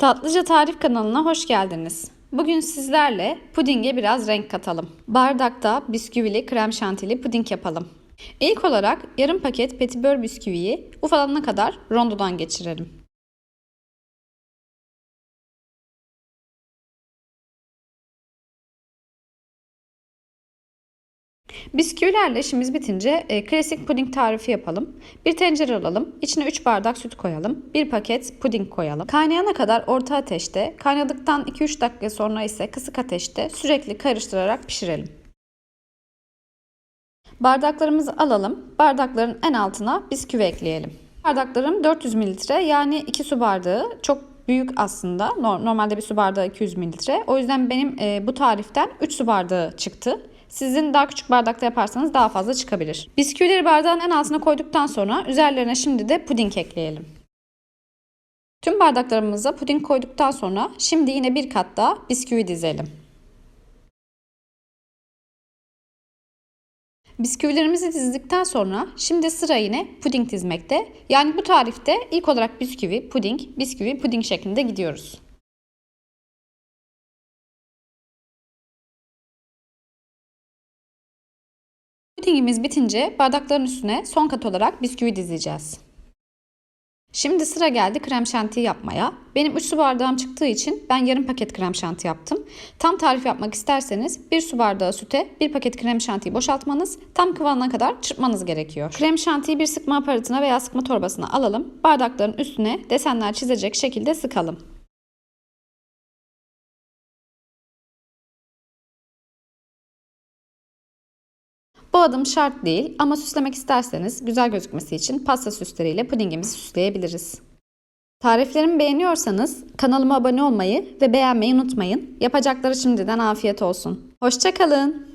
Tatlıca Tarif kanalına hoş geldiniz. Bugün sizlerle pudinge biraz renk katalım. Bardakta bisküvili krem şantili puding yapalım. İlk olarak yarım paket petibör bisküviyi ufalana kadar rondodan geçirelim. Bisküvilerle işimiz bitince e, klasik puding tarifi yapalım. Bir tencere alalım. İçine 3 bardak süt koyalım. 1 paket puding koyalım. Kaynayana kadar orta ateşte, kaynadıktan 2-3 dakika sonra ise kısık ateşte sürekli karıştırarak pişirelim. Bardaklarımızı alalım. Bardakların en altına bisküvi ekleyelim. Bardaklarım 400 mililitre yani 2 su bardağı. Çok büyük aslında. Normalde bir su bardağı 200 mililitre. O yüzden benim e, bu tariften 3 su bardağı çıktı. Sizin daha küçük bardakta yaparsanız daha fazla çıkabilir. Bisküvileri bardağın en altına koyduktan sonra üzerlerine şimdi de puding ekleyelim. Tüm bardaklarımıza puding koyduktan sonra şimdi yine bir kat daha bisküvi dizelim. Bisküvilerimizi dizdikten sonra şimdi sıra yine puding dizmekte. Yani bu tarifte ilk olarak bisküvi, puding, bisküvi, puding şeklinde gidiyoruz. Pudingimiz bitince bardakların üstüne son kat olarak bisküvi dizeceğiz. Şimdi sıra geldi krem şanti yapmaya. Benim 3 su bardağım çıktığı için ben yarım paket krem şanti yaptım. Tam tarif yapmak isterseniz 1 su bardağı süte 1 paket krem şantiyi boşaltmanız, tam kıvamına kadar çırpmanız gerekiyor. Krem şantiyi bir sıkma aparatına veya sıkma torbasına alalım. Bardakların üstüne desenler çizecek şekilde sıkalım. Bu adım şart değil ama süslemek isterseniz güzel gözükmesi için pasta süsleriyle pudingimizi süsleyebiliriz. Tariflerimi beğeniyorsanız kanalıma abone olmayı ve beğenmeyi unutmayın. Yapacakları şimdiden afiyet olsun. Hoşçakalın.